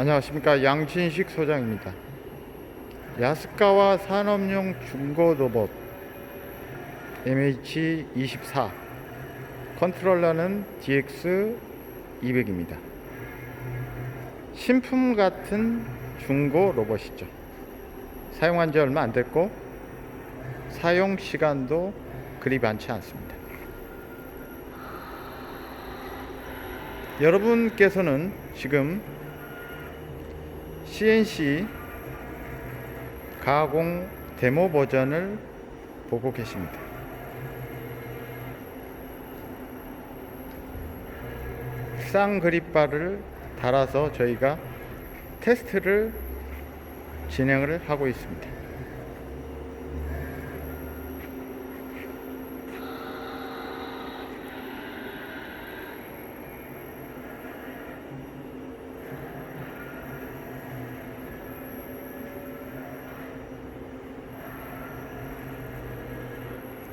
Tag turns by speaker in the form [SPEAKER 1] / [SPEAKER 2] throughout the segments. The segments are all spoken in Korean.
[SPEAKER 1] 안녕하십니까 양진식 소장입니다. 야스카와 산업용 중고 로봇 MH24 컨트롤러는 DX200입니다. 신품 같은 중고 로봇이죠. 사용한 지 얼마 안 됐고 사용 시간도 그리 많지 않습니다. 여러분께서는 지금 CNC 가공 데모 버전을 보고 계십니다. 쌍그립바를 달아서 저희가 테스트를 진행을 하고 있습니다.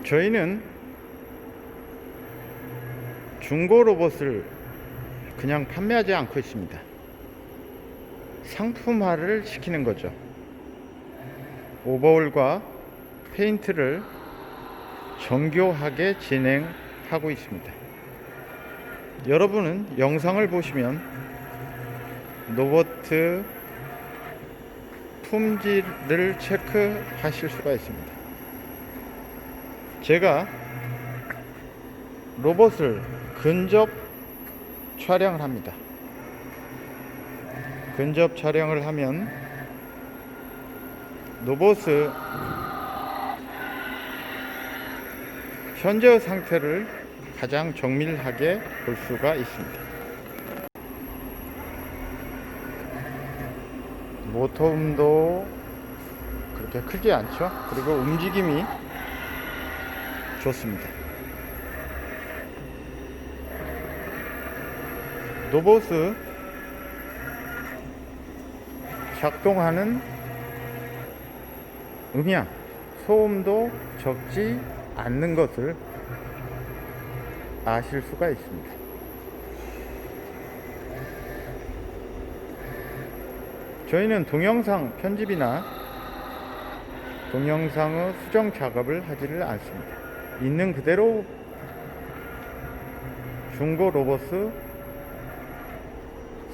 [SPEAKER 1] 저희는 중고 로봇을 그냥 판매하지 않고 있습니다. 상품화를 시키는 거죠. 오버홀과 페인트를 정교하게 진행하고 있습니다. 여러분은 영상을 보시면 로봇 품질을 체크하실 수가 있습니다. 제가 로봇을 근접 촬영을 합니다. 근접 촬영을 하면 로봇의 현재 상태를 가장 정밀하게 볼 수가 있습니다. 모터 음도 그렇게 크지 않죠? 그리고 움직임이 좋습니다. 로봇의 작동하는 음향, 소음도 적지 않는 것을 아실 수가 있습니다. 저희는 동영상 편집이나 동영상의 수정 작업을 하지를 않습니다. 있는 그대로 중고 로봇의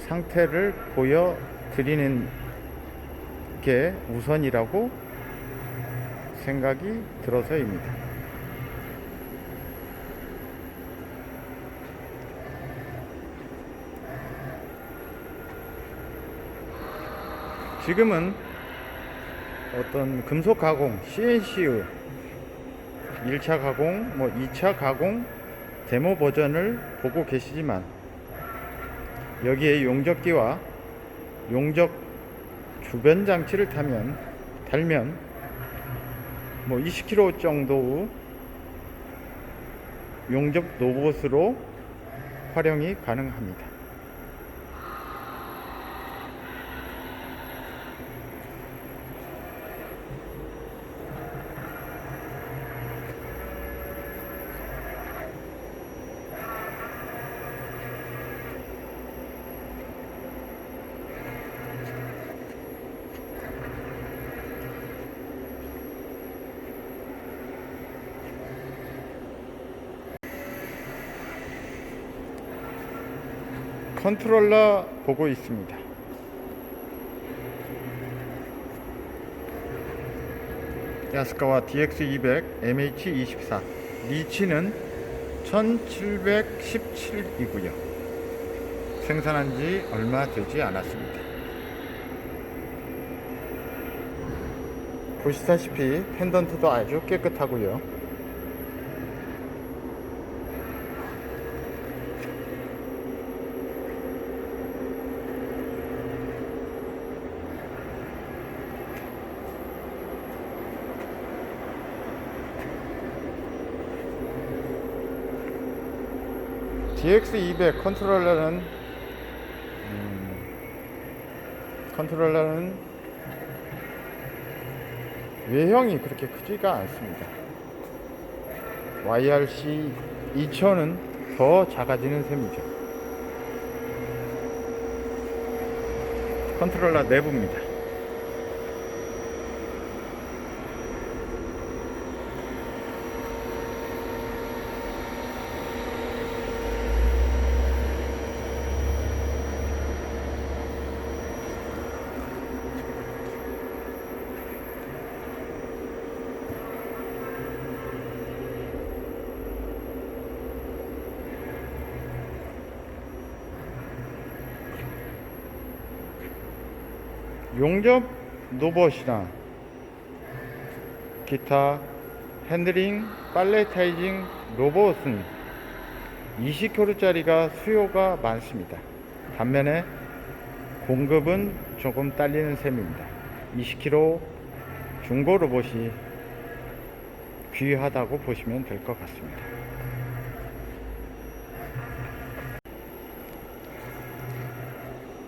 [SPEAKER 1] 상태를 보여드리는 게 우선이라고 생각이 들어서입니다. 지금은 어떤 금속 가공, CNC의 1차 가공, 뭐 2차 가공 데모 버전을 보고 계시지만 여기에 용접기와 용접 주변 장치를 타면 달면 뭐 20kg 정도의 용접 로봇으로 활용이 가능합니다. 컨트롤러 보고 있습니다. 야스카와 DX200 MH24 리치는 1717이고요. 생산한 지 얼마 되지 않았습니다. 보시다시피 펜던트도 아주 깨끗하고요. DX200 컨트롤러는 음, 컨트롤러는 외형이 그렇게 크지가 않습니다. YRC 2000은 더 작아지는 셈이죠. 컨트롤러 내부입니다. 용접 로봇이나 기타 핸들링, 팔레타이징 로봇은 20kg짜리가 수요가 많습니다. 반면에 공급은 조금 딸리는 셈입니다. 20kg 중고 로봇이 귀하다고 보시면 될 것 같습니다.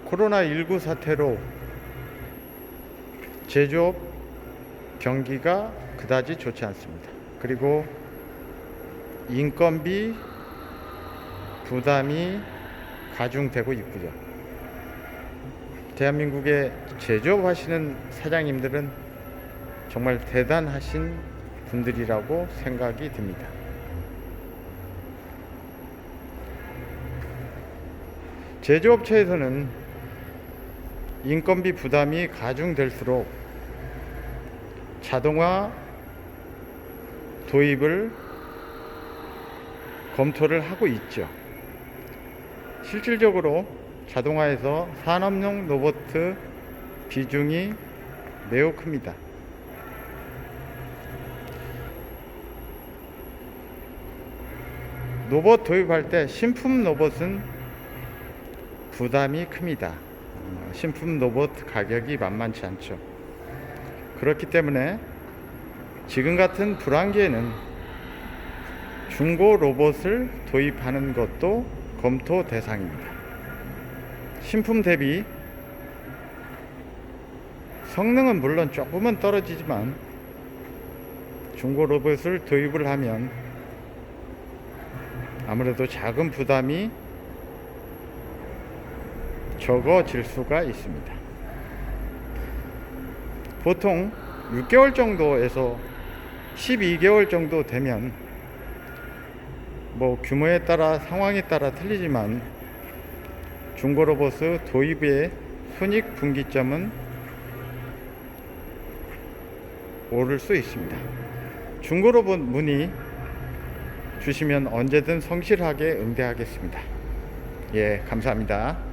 [SPEAKER 1] 코로나19 사태로 제조업 경기가 그다지 좋지 않습니다. 그리고 인건비 부담이 가중되고 있고요. 대한민국의 제조업 하시는 사장님들은 정말 대단하신 분들이라고 생각이 듭니다. 제조업체에서는 인건비 부담이 가중될수록 자동화 도입을 검토를 하고 있죠. 실질적으로 자동화에서 산업용 로봇 비중이 매우 큽니다. 로봇 도입할 때 신품 로봇은 부담이 큽니다. 어, 신품 로봇 가격이 만만치 않죠. 그렇기 때문에 지금 같은 불황기에는 중고 로봇을 도입하는 것도 검토 대상입니다. 신품 대비 성능은 물론 조금은 떨어지지만 중고 로봇을 도입을 하면 아무래도 작은 부담이 적어질 수가 있습니다. 보통 6개월 정도에서 12개월 정도 되면 뭐 규모에 따라 상황에 따라 틀리지만 중고 로봇 도입의 손익 분기점은 오를 수 있습니다. 중고 로봇 문의 주시면 언제든 성실하게 응대하겠습니다. 예, 감사합니다.